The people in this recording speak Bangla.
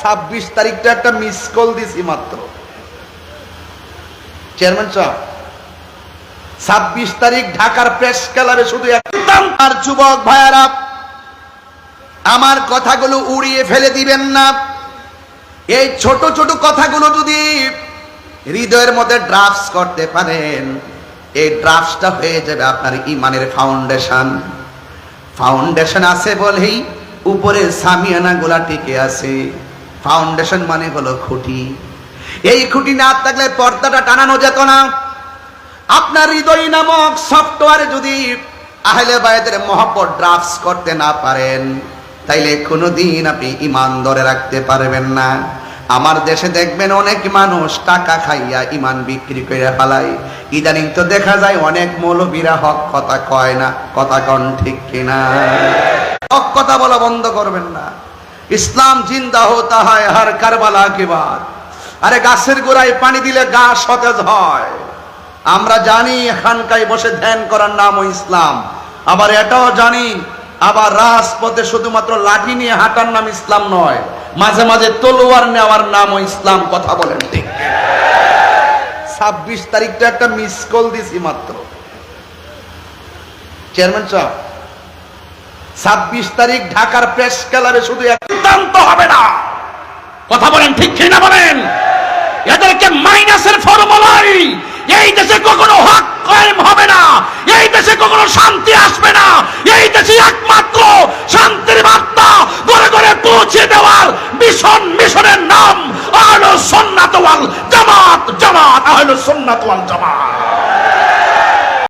ছাব্বিশ তারিখটা একটা মিস কল দিছি মাত্র। চেয়ারম্যান সাহেব, ছাব্বিশ তারিখ ঢাকার প্রেস ক্লাবে শুধু আর যুবক ভাইয়ারা, আমার কথাগুলো উড়িয়ে ফেলে দিবেন না। এই ছোট ছোট কথাগুলো যদি হৃদয়ের মধ্যে ড্রাফটস করতে পারেন, এই ড্রাফটসটা হয়ে যাবে আপনার ইমানের ফাউন্ডেশন ফাউন্ডেশন আছে বলেই উপরে সামিয়ানা গুলা টিকে আছে। ফাউন্ডেশন মানে হলো খুঁটি। এই খুঁটি না থাকলে পর্দাটা টানানো যেত না। আপনার হৃদয় নামক সফটওয়্যারে যদি আহলে বায়দের মহব্বত ড্রাফটস করতে না পারেন, তাইলে কোনোদিন আপনি ইমান ধরে রাখতে পারবেন না। আমার দেশে দেখবেন অনেক মানুষ টাকা খাইয়া ইমান বিক্রি করে ফেলায়। ইদানিং তো দেখা যায় অনেক মৌলবীরা হক কথা কয় না, কথা কন ঠিক কিনা। হক কথা বলা বন্ধ করবেন না। ইসলাম জিন্দা হতা হয় হার কারবালা কে বাদ। আরে গাছের গোড়ায় পানি দিলে গাছ সতেজ হয়। আমরা জানি এখানকায় বসে ধ্যান করার নামও ইসলাম। আবার এটাও জানি, আবার রাজপথে শুধুমাত্র লাঠি নিয়ে হাঁটার নাম ইসলাম নয়, মাঝে মাঝে তলোয়ার নেওয়ার নামও ইসলাম কথা বলেন ঠিক। ছাব্বিশ তারিখটা একটা মিস কল দিছি মাত্র। চেয়ারম্যান সাহেব ছাব্বিশ তারিখ ঢাকার প্রেস ক্যালারে শুধু সিদ্ধান্ত হবে না। কথা বলেন ঠিক কিনা বলেন? এদেরকে মাইনাসের ফর্মুলাই। এই দেশে কখনো হক কয়েম হবে না। এই দেশে কখনো শান্তি আসবে না। এই দেশে একমাত্র শান্তির বার্তা ঘরে ঘরে পৌঁছে দেওয়ার মিশন, মিশনের নাম আহলো সন্নাতওয়াল জামাত জামাত, আহলো সন্নাতওয়াল জামাত।